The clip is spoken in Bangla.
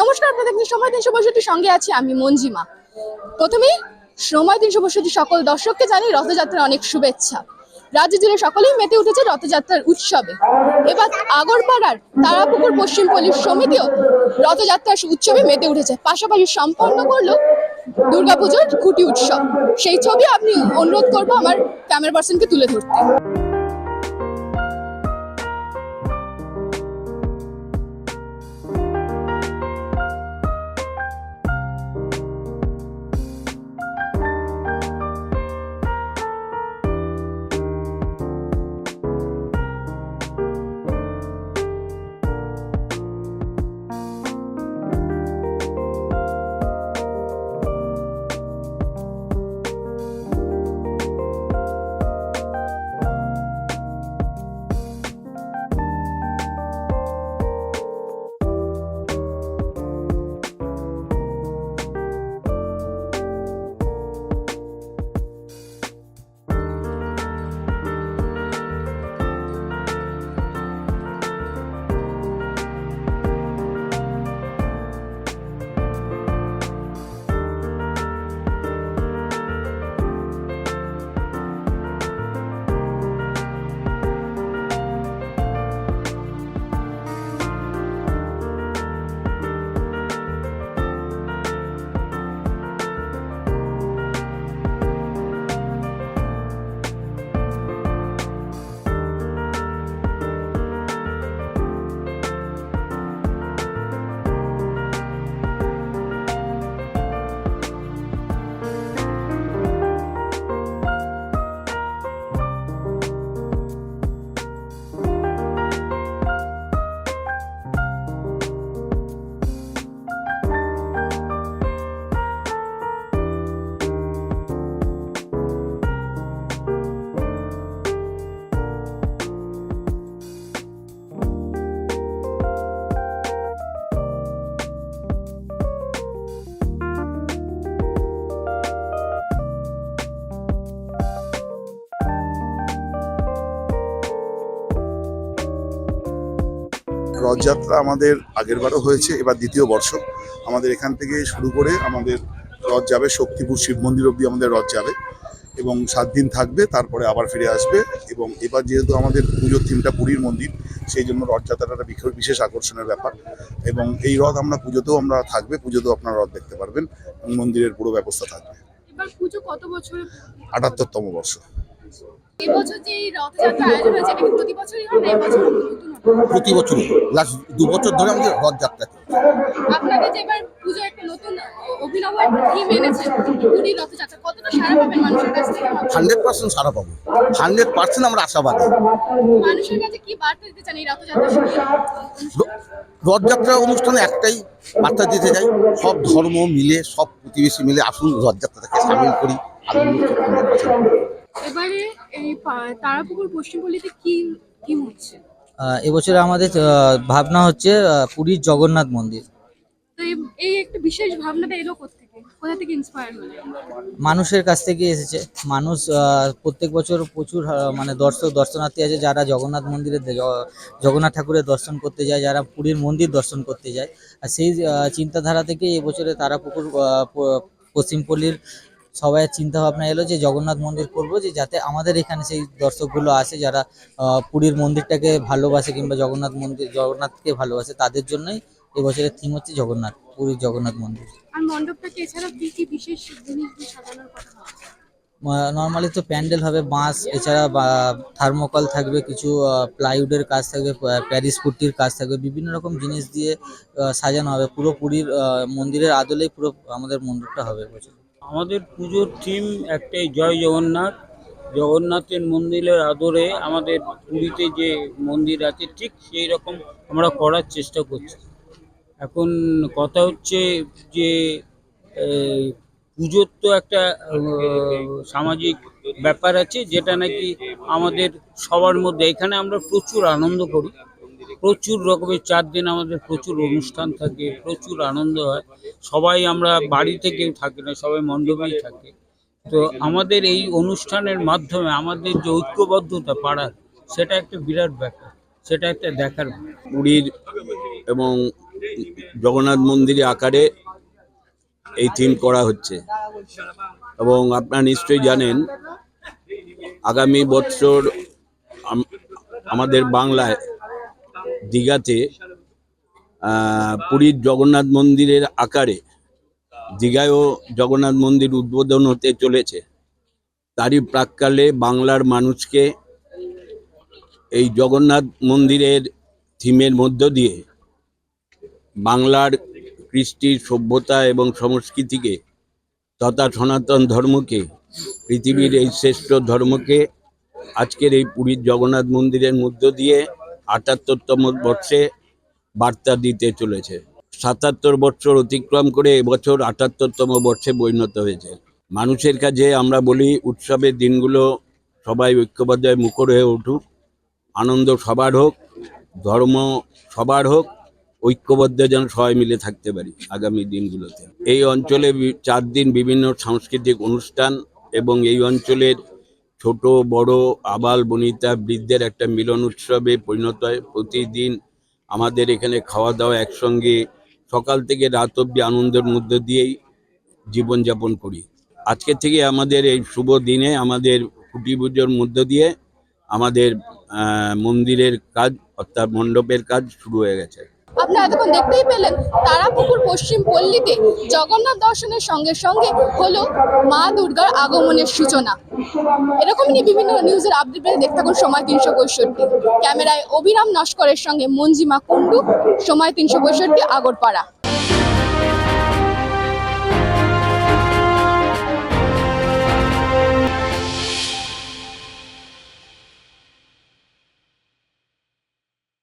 নমস্কার, আপনাদের সময় তিনশো পঁয়ষট্টির সঙ্গে আছি আমি মঞ্জিমা। প্রথমেই সময় তিনশো পঁয়ষট্টি সকল দর্শককে জানি রথযাত্রার অনেক শুভেচ্ছা। রাজ্য জুড়ে সকলেই মেতে উঠেছে রথযাত্রার উৎসবে। এবার আগরপাড়ার তারাপুকুর পশ্চিমপল্লীর সমিতিও রথযাত্রার উৎসবে মেতে উঠেছে। পাশাপাশি সম্পন্ন করল দুর্গাপুজোর খুঁটি উৎসব। সেই ছবি আপনি অনুরোধ করব আমার ক্যামেরা পার্সনকে তুলে ধরতে। রথযাত্রা আমাদের আগের বারও হয়েছে এবার দ্বিতীয় বর্ষ। আমাদের এখান থেকে শুরু করে আমাদের রথ যাবে শক্তিপুর শিব মন্দির অবধি আমাদের রথ যাবে এবং সাত দিন থাকবে তারপরে আবার ফিরে আসবে এবং এবার যেহেতু আমাদের পুজোর থিমটা পুরীর মন্দির সেই জন্য রথযাত্রাটা বিশেষ আকর্ষণের ব্যাপার এবং এই রথ আমরা পুজোতেও আমরা থাকবে পুজোতেও আপনারা রথ দেখতে পারবেন মন্দিরের পুরো ব্যবস্থা থাকবে। আটাত্তরতম বর্ষ। এবছর যে রথযাত্রা আয়োজন হয়েছে এটা প্রতি বছরই হয় না? এবছর প্রতি বছরই। লাস্ট দু বছর ধরে আমাদের রথযাত্রা আপনাদের যে এবার পুজো একটা নতুন অভিনব থিম এনেছেন পুরী রথযাত্রা কতটা সারা পাবেন মানুষের কাছ থেকে? হান্ড্রেড পার্সেন্ট সারা পাবো। হান্ড্রেড পার্সেন্ট আমরা আশাবাদী মানুষের কাছে কি বার্তা দিতে চান এই রথযাত্রার রথযাত্রা অনুষ্ঠানে একটাই বার্তা দিতে চাই সব ধর্ম মিলে সব প্রতিবেশী মিলে আসুন রথযাত্রাটাকে সামিল করি। আনন্দ। এবারে এই তারাপুকুর পশ্চিমপল্লীতে কি কি হচ্ছে? এবছরে আমাদের ভাবনা হচ্ছে পুরীর জগন্নাথ মন্দির। তো এই- একটা বিশেষ ভাবনাটা এলো কোথেকে কোথা থেকে ইন্সপায়ার হলো? মানুষের কাছ থেকে এসেছে। মানুষ প্রত্যেক বছর প্রচুর মানে দর্শক দর্শনার্থী আছে যারা জগন্নাথ মন্দিরে জগন্নাথ ঠাকুরের দর্শন করতে যায় যারা পুরীর মন্দির দর্শন করতে যায়। আর সেই চিন্তাধারা থেকে এবছরে তারাপুকুর আহ, প- পশ্চিমপল্লীর সবাই চিন্তা ভাবনা এলো যে জগন্নাথ মন্দির করব যে যাতে আমাদের এখানে সেই দর্শকগুলো আসে যারা পুরীর মন্দিরটাকে ভালোবাসে কিংবা জগন্নাথ মন্দির জগন্নাথকে ভালোবাসে তাদের জন্যই এবছরের থিম হচ্ছে জগন্নাথ পুরীর জগন্নাথ মন্দির। আর মণ্ডপটাকে এছাড়া কি কি বিশেষ জিনিস দিয়ে সাজানোর কথা নর্মালি তো প্যান্ডেল হবে বাঁশ এছাড়া থার্মোকল থাকবে কিছু প্লাইউডের কাজ থাকবে প্যারিস পুট্টির কাজ থাকবে বিভিন্ন রকম জিনিস দিয়ে সাজানো হবে। পুরো পুরীর মন্দিরের আদলেই পুরো আমাদের মন্দিরটা হবে এবছর। আমাদের পুজোর থিম একটাই জয় জগন্নাথ। জগন্নাথের মন্দিরের আদরে আমাদের পুরীতে যে মন্দির আছে, ঠিক সেই রকম আমরা করার চেষ্টা করছি। এখন কথা হচ্ছে যে পুজোর তো একটা সামাজিক ব্যাপার আছে, যেটা নাকি আমাদের সবার মধ্যে। এখানে আমরা প্রচুর আনন্দ করি। প্রচুর রকমের চার দিন আমাদের প্রচুর অনুষ্ঠান থাকে, প্রচুর আনন্দ হয়। সবাই আমরা বাড়িতে কেউ থাকে না, সবাই মণ্ডপেই থাকে। তো আমাদের এই অনুষ্ঠানের মাধ্যমে আমাদের যে ঐক্যবদ্ধতা পাড়ার সেটা একটা বিরাট ব্যাপার, সেটা একটা দেখার পুরীর এবং জগন্নাথ মন্দিরে আকারে এই থিম করা হচ্ছে। এবং আপনারা নিশ্চয়ই জানেন, আগামী বছর আমাদের বাংলায় দীঘাতে পুরীর জগন্নাথ মন্দিরের আকারে দীঘায়ও জগন্নাথ মন্দির উদ্বোধন হতে চলেছে। তারই প্রাককালে বাংলার মানুষকে এই জগন্নাথ মন্দিরের থিমের মধ্য দিয়ে বাংলার কৃষ্টি সভ্যতা এবং সংস্কৃতিকে তথা সনাতন ধর্মকে, পৃথিবীর এই শ্রেষ্ঠ ধর্মকে আজকের এই পুরীর জগন্নাথ মন্দিরের মধ্য দিয়ে আটাত্তরতম বর্ষে বার্তা দিতে চলেছে। সাতাত্তর বছর অতিক্রম করে এবছর আটাত্তরতম বর্ষে পরিণত হয়েছে। মানুষের কাছে আমরা বলি, উৎসবের দিনগুলো সবাই ঐক্যবদ্ধয় মুখর হয়ে উঠুক, আনন্দ সবার হোক, ধর্ম সবার হোক, ঐক্যবদ্ধ যেন সবাই মিলে থাকতে পারি আগামী দিনগুলোতে। এই অঞ্চলে চার দিন বিভিন্ন সাংস্কৃতিক অনুষ্ঠান এবং এই অঞ্চলের ছোট, বড়, আবাল বনিতা বৃদ্ধের একটা মিলন উৎসবে পরিণত হয়। প্রতিদিন আমাদের এখানে খাওয়া দাওয়া একসঙ্গে সকাল থেকে রাত অব্দি আনন্দের মধ্য দিয়েই জীবনযাপন করি। আজকে থেকে আমাদের এই শুভ দিনে আমাদের কুটি পুজোর মধ্য দিয়ে আমাদের মন্দিরের কাজ অর্থাৎ মণ্ডপের কাজ শুরু হয়ে গেছে। আপনারা এতক্ষণ দেখতেই পেলেন তারাপুকুর পশ্চিম পল্লীতে জগন্নাথ দর্শনের সঙ্গে সঙ্গে হলো মা দুর্গার আগমনের সূচনা। এরকমই বিভিন্ন নিউজের আপডেট পেতে দেখতে থাকুন সময় তিনশো পঁয়ষট্টি। ক্যামেরায় অবিরাম নস্করের সঙ্গে মঞ্জিমা কুণ্ডু, সময় তিনশো পঁয়ষট্টি, আগরপাড়া।